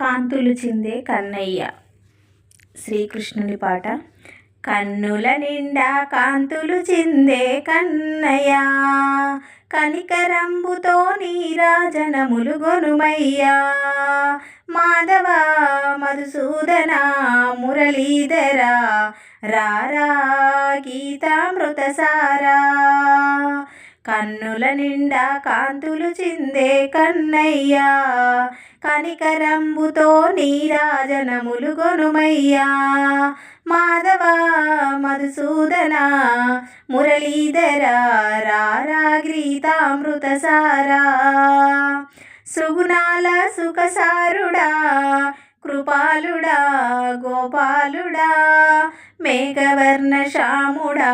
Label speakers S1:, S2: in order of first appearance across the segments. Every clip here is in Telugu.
S1: కాంతులు చిందే కన్నయ్య. శ్రీకృష్ణుని పాట. కన్నుల నిండా కాంతులు చిందే కన్నయ్య. కనికరంబుతో నీరాజనములు గొనుమయ్యా. మాధవ మధుసూదన మురళీధర. రారా గీతామృత సారా కన్నుల నిండా కాంతులు చిందే కన్నయ్యా. కనికరంబుతో నీరాజనములు గొనుమయ్యా. మాధవ మధుసూదన మురళీధర రారా గీతామృత సారా సుగుణాల సుఖసారుడా కృపాలుడా గోపాలుడా మేఘవర్ణ శ్యాముడా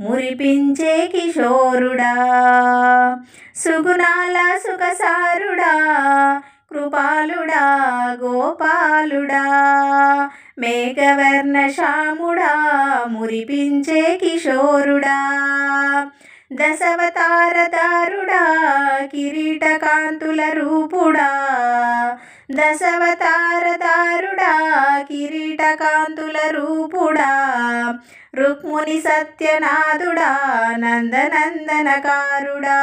S1: మురిపించే కిషోరుడా. సుగుణాల సుఖసారుడా కృపాలుడా గోపాలుడా మేఘవర్ణ శ్యాముడా మురిపించే కిషోరుడా. దశవతారదారుడా కిరీటకాంతుల రూపుడా దశవతారదారుడా కిరీటకాంతుల రూపుడా రుక్ముని సత్యనాథుడా నందనందనకారుడా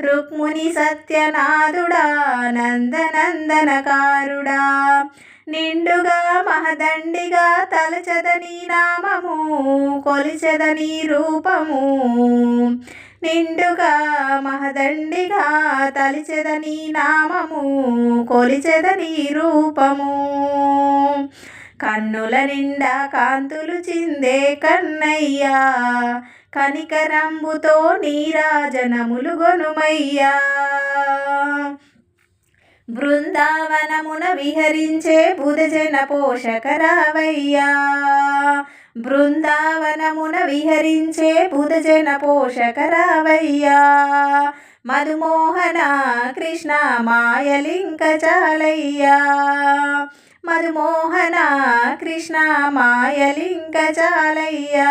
S1: రుక్ముని సత్యనాథుడా నందనందనకారుడా నిండుగా మహదండిగా తలచదని నామము కొలిచదని రూపము నిండుగా మహదండిగా తలిచెదని నామము కొలిచెదని రూపము. కన్నుల నిండా కాంతులు చిందే కన్నయ్యా కనికరంబుతో నీరాజనములు గొనుమయ్యా. బృందావనమున విహరించే బుధజన పోషకరావయ్యా. బృందావనమున విహరించే బుధజన పోషకరావయ్యా. మధుమోహన కృష్ణ మాయలింక చాలయ్యా. మధుమోహన కృష్ణ మాయలింక చాలయ్యా.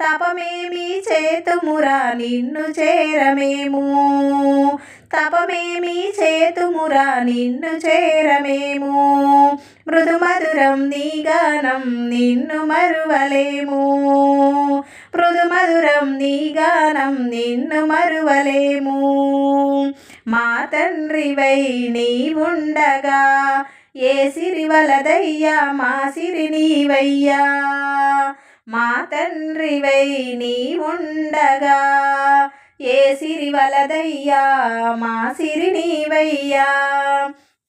S1: తపమేమి చేతుమురా నిన్ను చేరమేము? తపమేమి చేతుమురా నిన్ను చేరమేము? మృదుమధురం నీ గానం నిన్ను మరువలేము. మృదుమధురం నీ గానం నిన్ను మరువలేము. మా తండ్రివై నీ ఉండగా ఏ సిరి వలదయ్యా మా సిరి నీవయ్యా. మా తండ్రివై నీ ఉండగా. ఏ సిరి వలదయ్యా మా సిరినీవయ్యా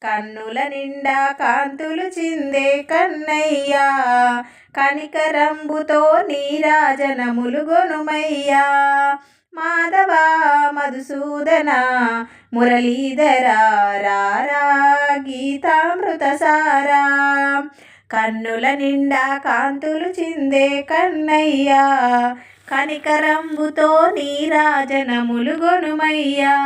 S1: కన్నుల నిండా కాంతులు చిందే కన్నయ్యా. కనికరంబుతో నీరాజనములు గొనుమయ్యా. మాధవ మధుసూదన మురళీధర రారా గీతామృత సారా కన్నుల నిండా కాంతులు చిందే కన్నయ్యా. కనికరంబుతో నీరాజనములు గొనుమయ్యా.